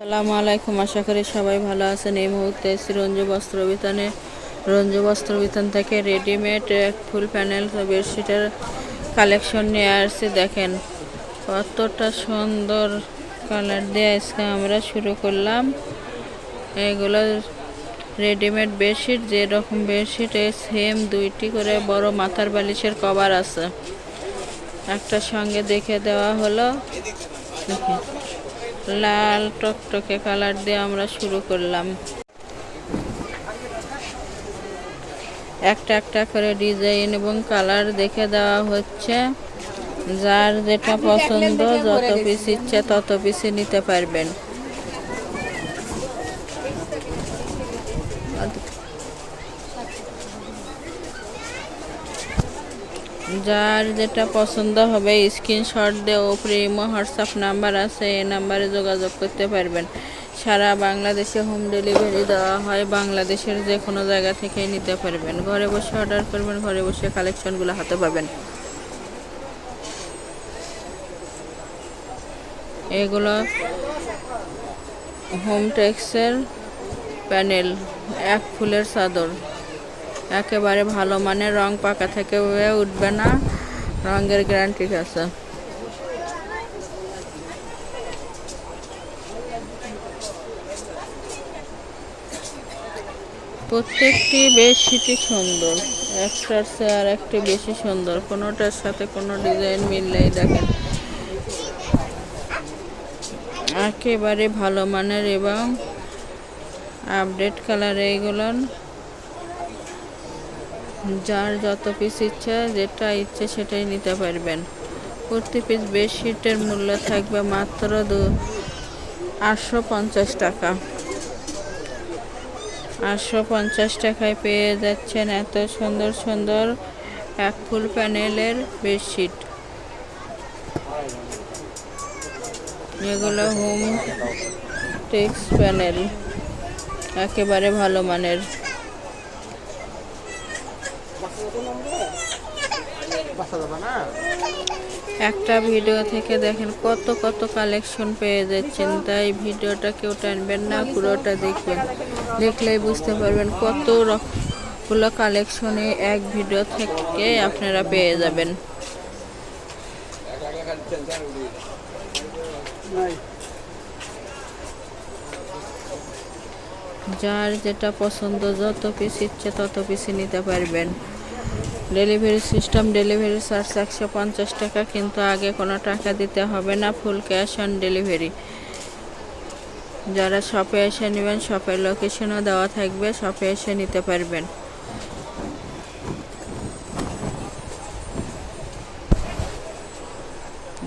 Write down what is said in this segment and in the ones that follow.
আসসালামু আলাইকুম, আশা করি সবাই ভালো আছেন। এই মুহূর্তে এসেছি রঞ্জু বস্ত্র বিতানে, রঞ্জু বস্ত্র বিতান থেকে রেডিমেড ফুল প্যানেল বেডশিটের কালেকশন নিয়ে আসছি। দেখেন কতটা সুন্দর কালার দিয়ে আজকে আমরা শুরু করলাম। এগুলো রেডিমেড বেডশিট, যেরকম বেডশিট সেম দুইটি করে বড় মাথার বালিশের কভার আছে। একটা সঙ্গে দেখে দেওয়া হলো। দেখেন লাল টকটকে কালার দিয়ে আমরা শুরু করলাম। একটা একটা করে ডিজাইন এবং কালার দেখে দেওয়া হচ্ছে। যার যেটা পছন্দ যত পিস ইচ্ছে তত পিসে নিতে পারবেন। যার যেটা পছন্দ হবে স্ক্রিনশট দিয়ে ওপরে ইমো হোয়াটসঅ্যাপ নাম্বার আছে, এই নাম্বারে যোগাযোগ করতে পারবেন। সারা বাংলাদেশে হোম ডেলিভারি দেওয়া হয়, বাংলাদেশের যে কোনো জায়গা থেকেই নিতে পারবেন। ঘরে বসে অর্ডার করবেন, ঘরে বসে কালেকশনগুলো হাতে পাবেন। এগুলো হোম টেক্সের প্যানেল এক ফুলের চাদর। একেবারে ভালো মানের রং পাকা থেকে উঠবে না। রঙের গ্যারান্টি আছে। প্রত্যেকটি বেশিটি সুন্দর। একটার চেয়ে আর একটি বেশি সুন্দর। কোনোটার সাথে কোনো ডিজাইন মিললেই দেখেন। একেবারে ভালো মানের এবং আপডেট কালার এইগুলোর যার যত পিস ইচ্ছা, যেটা ইচ্ছে সেটাই নিতে পারবেন। প্রতি পিস বেডশিটের মূল্য থাকবে মাত্র দু, আটশো পঞ্চাশ টাকা। আটশো পঞ্চাশ টাকায় পেয়ে যাচ্ছেন এত সুন্দর সুন্দর এক ফুল প্যানেলের বেডশিট এগুলো হোম টেক্স প্যানেল একেবারে ভালো মানের। একটা ভিডিও থেকে দেখেন কত কত কালেকশন পেয়ে যাচ্ছেন, তাই ভিডিওটা কেউ টানবেন না, পুরোটা দেখবেন। দেখলেই বুঝতে পারবেন কত রকমগুলো কালেকশনে এক ভিডিও থেকে আপনারা পেয়ে যাবেন। যার যেটা পছন্দ, যত পিস ইচ্ছে তত পিসই নিতে পারবেন। ডেলিভারি সিস্টেম, ডেলিভারি চার্জ একশো পঞ্চাশ টাকা, কিন্তু আগে কোনো টাকা দিতে হবে না, ফুল ক্যাশ অন ডেলিভারি। যারা শপে এসে নেবেন, শপের লোকেশনও দেওয়া থাকবে, শপে এসে নিতে পারবেন।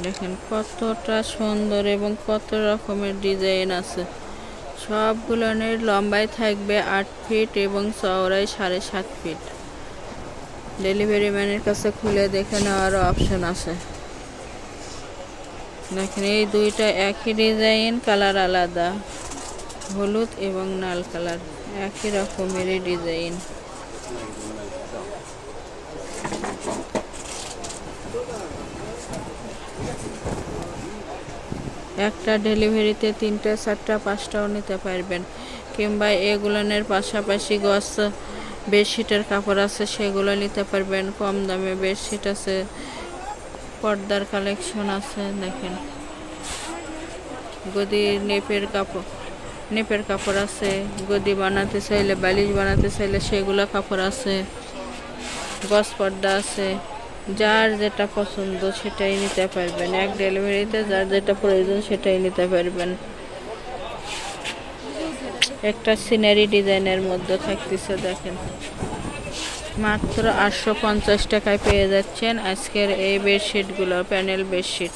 দেখেন কতটা সুন্দর এবং কত রকমের ডিজাইন আছে। সবগুলোনের লম্বায় থাকবে আট ফিট এবং চওড়ায় সাড়ে সাত ফিট। ডেলিভারি ম্যানের কাছে খুলে দেখে নেওয়ারও অপশন আছে। দেখেন, এই দুইটা একই ডিজাইন কালার আলাদা। হলুদ এবং লাল কালার একই রকমেরই ডিজাইন একটা ডেলিভারিতে তিনটা, চারটা, পাঁচটাও নিতে পারবেন। কিংবা এগুলোনের পাশাপাশি গছ বেডশিটের কাপড় আছে, সেগুলো নিতে পারবেন। কম দামে বেডশিট আছে, পর্দার কালেকশন আছে, দেখেন। গদি নেপের কাপড় নেপের কাপড় আছে, গদি বানাতে চাইলে, বালিশ বানাতে চাইলে সেগুলো কাপড় আছে। গস পর্দা আছে, যার যেটা পছন্দ সেটাই নিতে পারবেন। এক ডেলিভারিতে যার যেটা প্রয়োজন সেটাই নিতে পারবেন। একটা সিনারি ডিজাইনের মধ্যে থাকতেছে, দেখেন। মাত্র আটশো পঞ্চাশ টাকায় পেয়ে যাচ্ছেন আজকের এই বেডশিটগুলো প্যানেল বেডশিট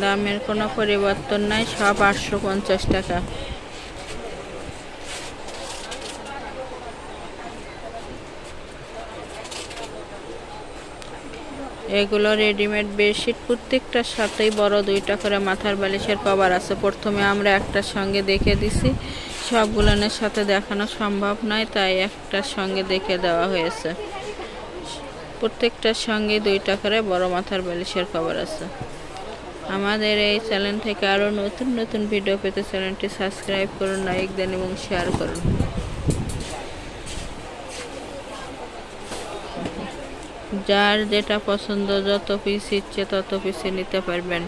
দামের কোনো পরিবর্তন নাই, সব আটশো পঞ্চাশ টাকা। এগুলো রেডিমেড বেডশিট প্রত্যেকটার সাথেই বড় দুইটা করে মাথার বালিশের কভার আছে। প্রথমে আমরা একটার সঙ্গে দেখে দিছি। সবগুলোনের সাথে দেখানো সম্ভব নয়, তাই একটার সঙ্গে দেখে দেওয়া হয়েছে। প্রত্যেকটার সঙ্গে দুইটা করে বড় মাথার বালিশের কভার আছে। আমাদের এই চ্যানেল থেকে আরও নতুন নতুন ভিডিও পেতে চ্যানেলটি সাবস্ক্রাইব করুন লাইক দেন এবং শেয়ার করুন। যার যেটা পছন্দ, যত পিস ইচ্ছে তত পিসে নিতে পারবেন।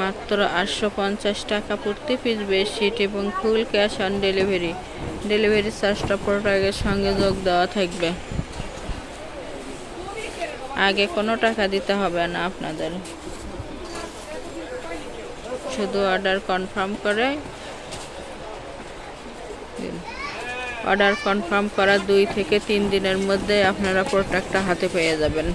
মাত্র আটশো পঞ্চাশ টাকা প্রতি পিস বেডশিট এবং full cash on delivery delivery চার্জটা প্রোডাক্টের সঙ্গে যোগ দেওয়া থাকবে। আগে কোনো টাকা দিতে হবে না আপনাদের। শুধু অর্ডার কনফার্ম করে দিন অর্ডার কনফার্ম করার দুই থেকে তিন দিনের মধ্যে আপনারা প্রোডাক্টটা হাতে পেয়ে যাবেন।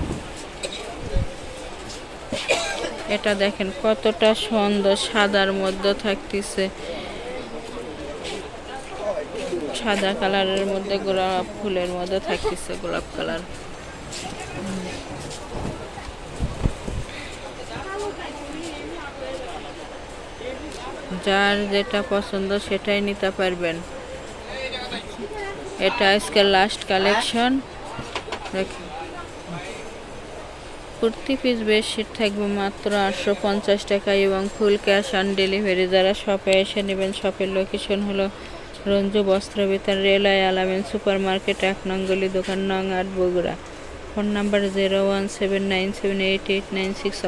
এটা দেখেন কতটা সুন্দর, সাদার মধ্যে থাকতেছে। সাদা কালারের মধ্যে, গোলাপ ফুলের মধ্যে থাকতেছে গোলাপ কালার। যার যেটা পছন্দ সেটাই নিতে পারবেন। এটা আজকের last collection kurti piece bedsheet থাকবে মাত্র আটশো পঞ্চাশ টাকা এবং ফুল ক্যাশ অন ডেলিভারি যারা শপে এসে নেবেন শপের লোকেশন হলো Ranju Bastra Bitan railway Alamin super market এক নঙ্গলি দোকান, নং আট Bogura. Phone number zero one seven nine seven eight eight nine six